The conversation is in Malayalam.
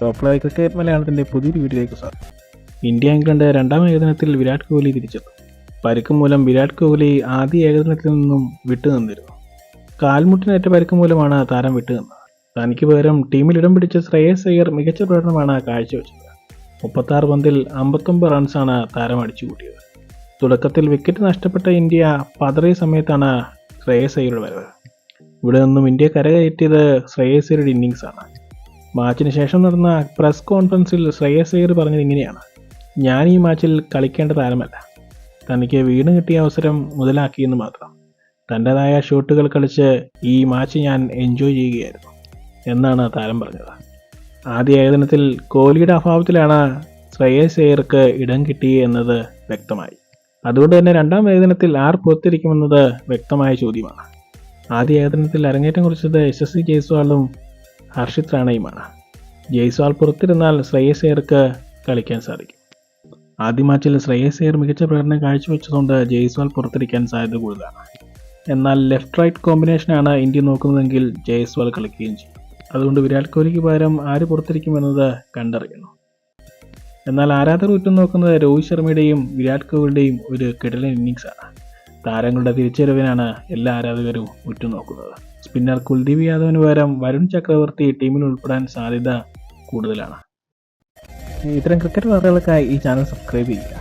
ടോപ്പ് ക്രിക്കറ്റ് മലയാളത്തിന്റെ പുതിയൊരു വീഡിയോയിലേക്ക് സ്വാഗതം. ഇന്ത്യ ഇംഗ്ലണ്ട് രണ്ടാം ഏകദിനത്തിൽ വിരാട് കോഹ്ലി തിരിച്ചെത്തും പരുക്ക് മൂലം വിരാട് കോഹ്ലി ആദ്യ ഏകദിനത്തിൽ നിന്നും വിട്ടുനിന്നിരുന്നു കാൽമുട്ടിനേറ്റ പരുക്ക് മൂലമാണ് താരം വിട്ടുനിന്നത് തനിക്ക് പകരം ടീമിൽ ഇടം പിടിച്ച ശ്രേയസ് അയ്യർ മികച്ച പ്രകടനമാണ് കാഴ്ചവെച്ചത്. മുപ്പത്താറ് പന്തിൽ അമ്പത്തൊമ്പത് റൺസാണ് താരം അടിച്ചുകൂട്ടിയത്. തുടക്കത്തിൽ വിക്കറ്റ് നഷ്ടപ്പെട്ട ഇന്ത്യ പതറിയ സമയത്താണ് ശ്രേയസ് അയ്യരുടെ വരവ്. ഇവിടെ നിന്നും ഇന്ത്യ കരകയറ്റിയത് ശ്രേയസ് അയ്യരുടെ ഇന്നിങ്സാണ് മാച്ചിന് ശേഷം നടന്ന പ്രസ് കോൺഫറൻസിൽ ശ്രേയസ് അയ്യർ പറഞ്ഞത് ഇങ്ങനെയാണ്. ഞാൻ ഈ മാച്ചിൽ കളിക്കേണ്ട താരമല്ല തനിക്ക് വീണ് കിട്ടിയ അവസരം മുതലാക്കിയെന്ന് മാത്രം. തന്റെതായ ഷൂട്ടുകൾ കളിച്ച് ഈ മാച്ച് ഞാൻ എൻജോയ് ചെയ്യുകയായിരുന്നു എന്നാണ് താരം പറഞ്ഞത്. ആദ്യ ഏകദിനത്തിൽ കോഹ്ലിയുടെ അഭാവത്തിലാണ് ശ്രേയസ് അയ്യർക്ക് ഇടം കിട്ടി എന്നത് വ്യക്തമായി. അതുകൊണ്ട് തന്നെ രണ്ടാം ഏകദിനത്തിൽ ആർ പുറത്തിരിക്കുമെന്നത് വ്യക്തമായ ചോദ്യമാണ്. ആദ്യ ഏകദിനത്തിൽ അരങ്ങേറ്റം കുറിച്ചത് സി ജയ്സ്വാളും ഹർഷിത് റാണയുമാണ്. ജയ്സ്വാൾ പുറത്തിരുന്നാൽ ശ്രേയസ് അയ്യർക്ക് കളിക്കാൻ സാധിക്കും. ആദ്യ മാച്ചിൽ ശ്രേയസ് അയ്യർ മികച്ച പ്രകടനം കാഴ്ചവെച്ചതുകൊണ്ട് ജയ്സ്വാൾ പുറത്തിരിക്കാൻ സാധ്യത കൂടുതലാണ്. എന്നാൽ ലെഫ്റ്റ് റൈറ്റ് കോമ്പിനേഷനാണ് ഇന്ത്യ നോക്കുന്നതെങ്കിൽ ജയ്സ്വാൾ കളിക്കുകയും ചെയ്യും. അതുകൊണ്ട് വിരാട് കോഹ്ലിക്ക് പകരം ആര് പുറത്തിരിക്കുമെന്നത് കണ്ടറിയണം. എന്നാൽ ആരാധകർ ഉറ്റുനോക്കുന്നത് രോഹിത് ശർമ്മയുടെയും വിരാട് കോഹ്ലിയുടെയും ഒരു കിടലൻ ഇന്നിങ്സാണ് താരങ്ങളുടെ തിരിച്ചുവരവിനാണ് എല്ലാ ആരാധകരും ഉറ്റുനോക്കുന്നത്. സ്പിന്നർ കുൽദീപ് യാദവിന് പകരം വരുൺ ചക്രവർത്തി ടീമിൽ ഉൾപ്പെടാൻ സാധ്യത കൂടുതലാണ്. ഇത്തരം ക്രിക്കറ്റ് വാർത്തകൾക്കായി ഈ ചാനൽ സബ്സ്ക്രൈബ് ചെയ്യുക.